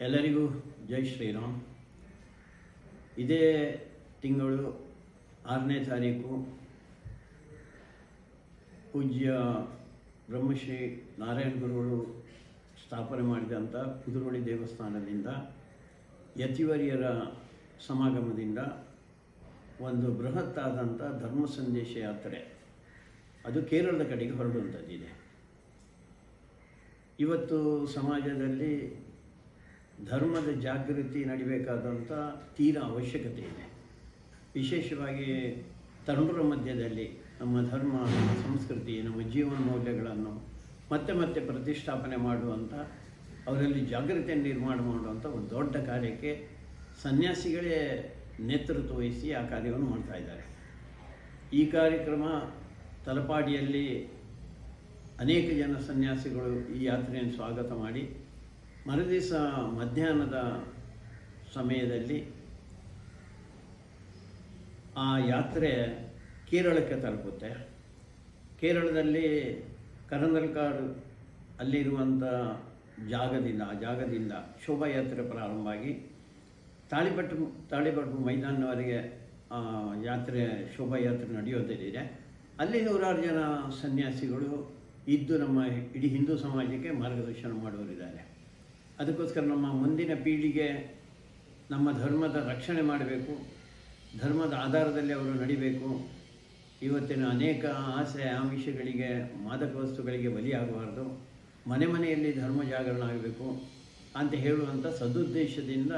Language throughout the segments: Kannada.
ಎಲ್ಲರಿಗೂ ಜೈ ಶ್ರೀರಾಮ್. ಇದೇ ತಿಂಗಳು ಆರನೇ ತಾರೀಕು ಪೂಜ್ಯ ಬ್ರಹ್ಮಶ್ರೀ ನಾರಾಯಣ ಗುರುಗಳು ಸ್ಥಾಪನೆ ಮಾಡಿದಂಥ ಕುದುರೋಳಿ ದೇವಸ್ಥಾನದಿಂದ ಯತಿವರಿಯರ ಸಮಾಗಮದಿಂದ ಒಂದು ಬೃಹತ್ತಾದಂಥ ಧರ್ಮ ಸಂದೇಶ ಯಾತ್ರೆ. ಅದು ಕೇರಳದ ಕಡೆಗೆ ಹೊರಡುವಂಥದ್ದಿದೆ ಇವತ್ತು ಸಮಾಜದಲ್ಲಿ ಧರ್ಮದ ಜಾಗೃತಿ ನಡಿಬೇಕಾದಂಥ ತೀರಾ ಅವಶ್ಯಕತೆ ಇದೆ. ವಿಶೇಷವಾಗಿ ತರುಣರ ಮಧ್ಯದಲ್ಲಿ ನಮ್ಮ ಧರ್ಮ, ನಮ್ಮ ಸಂಸ್ಕೃತಿ, ನಮ್ಮ ಜೀವನ ಮೌಲ್ಯಗಳನ್ನು ಮತ್ತೆ ಮತ್ತೆ ಪ್ರತಿಷ್ಠಾಪನೆ ಮಾಡುವಂಥ ಅವರಲ್ಲಿ ಜಾಗೃತಿಯನ್ನು ನಿರ್ಮಾಣ ಮಾಡುವಂಥ ಒಂದು ದೊಡ್ಡ ಕಾರ್ಯಕ್ಕೆ ಸನ್ಯಾಸಿಗಳೇ ನೇತೃತ್ವ ವಹಿಸಿ ಆ ಕಾರ್ಯವನ್ನು ಮಾಡ್ತಾ ಇದ್ದಾರೆ. ಈ ಕಾರ್ಯಕ್ರಮ ತಲಪಾಡಿಯಲ್ಲಿ ಅನೇಕ ಜನ ಸನ್ಯಾಸಿಗಳು ಈ ಯಾತ್ರೆಯನ್ನು ಸ್ವಾಗತ ಮಾಡಿ ಮರುದಿವಸ ಮಧ್ಯಾಹ್ನದ ಸಮಯದಲ್ಲಿ ಆ ಯಾತ್ರೆ ಕೇರಳಕ್ಕೆ ತಲುಪುತ್ತೆ. ಕೇರಳದಲ್ಲಿ ಕರಂದಲ್ಕಾಡು ಅಲ್ಲಿರುವಂಥ ಜಾಗದಿಂದ, ಆ ಜಾಗದಿಂದ ಶೋಭಾಯಾತ್ರೆ ಪ್ರಾರಂಭವಾಗಿ ತಾಳಿಪಟ್ಟು ತಾಳಿಪಟ್ಟು ಮೈದಾನವರೆಗೆ ಯಾತ್ರೆ, ಶೋಭಾಯಾತ್ರೆ ನಡೆಯೋದಲ್ಲಿದೆ. ಅಲ್ಲಿ ನೂರಾರು ಜನ ಸನ್ಯಾಸಿಗಳು ಇದ್ದು ನಮ್ಮ ಇಡೀ ಹಿಂದೂ ಸಮಾಜಕ್ಕೆ ಮಾರ್ಗದರ್ಶನ ಮಾಡುವರಿದ್ದಾರೆ ಅದಕ್ಕೋಸ್ಕರ ನಮ್ಮ ಮುಂದಿನ ಪೀಳಿಗೆ ನಮ್ಮ ಧರ್ಮದ ರಕ್ಷಣೆ ಮಾಡಬೇಕು, ಧರ್ಮದ ಆಧಾರದಲ್ಲಿ ಅವರು ನಡಿಬೇಕು. ಇವತ್ತಿನ ಅನೇಕ ಆಸೆ ಆಮಿಷಗಳಿಗೆ, ಮಾದಕ ವಸ್ತುಗಳಿಗೆ ಬಲಿಯಾಗಬಾರ್ದು. ಮನೆ ಮನೆಯಲ್ಲಿ ಧರ್ಮ ಜಾಗರಣ ಆಗಬೇಕು ಅಂತ ಹೇಳುವಂಥ ಸದುದ್ದೇಶದಿಂದ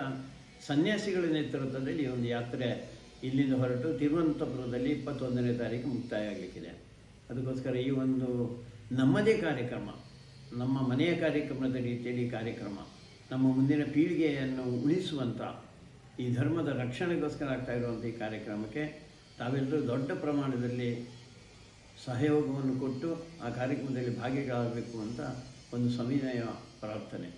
ಸನ್ಯಾಸಿಗಳ ನೇತೃತ್ವದಲ್ಲಿ ಒಂದು ಯಾತ್ರೆ ಇಲ್ಲಿಂದ ಹೊರಟು ತಿರುವನಂತಪುರದಲ್ಲಿ ಇಪ್ಪತ್ತೊಂದನೇ ತಾರೀಕು ಮುಕ್ತಾಯ ಆಗಲಿಕ್ಕಿದೆ. ಅದಕ್ಕೋಸ್ಕರ ಈ ಒಂದು ನಮ್ಮದೇ ಕಾರ್ಯಕ್ರಮ. ನಮ್ಮ ಮನೆಯ ಕಾರ್ಯಕ್ರಮದ ರೀತಿಯಲ್ಲಿ ಕಾರ್ಯಕ್ರಮ, ನಮ್ಮ ಮುಂದಿನ ಪೀಳಿಗೆಯನ್ನು ಉಳಿಸುವಂಥ ಈ ಧರ್ಮದ ರಕ್ಷಣೆಗೋಸ್ಕರ ಆಗ್ತಾ ಇರುವಂಥ ಈ ಕಾರ್ಯಕ್ರಮಕ್ಕೆ ತಾವೆಲ್ಲರೂ ದೊಡ್ಡ ಪ್ರಮಾಣದಲ್ಲಿ ಸಹಯೋಗವನ್ನು ಕೊಟ್ಟು ಆ ಕಾರ್ಯಕ್ರಮದಲ್ಲಿ ಭಾಗಿಗಳಾಗಬೇಕು ಅಂತ ಒಂದು ಸಮಿನಯ ಪ್ರಾರ್ಥನೆ.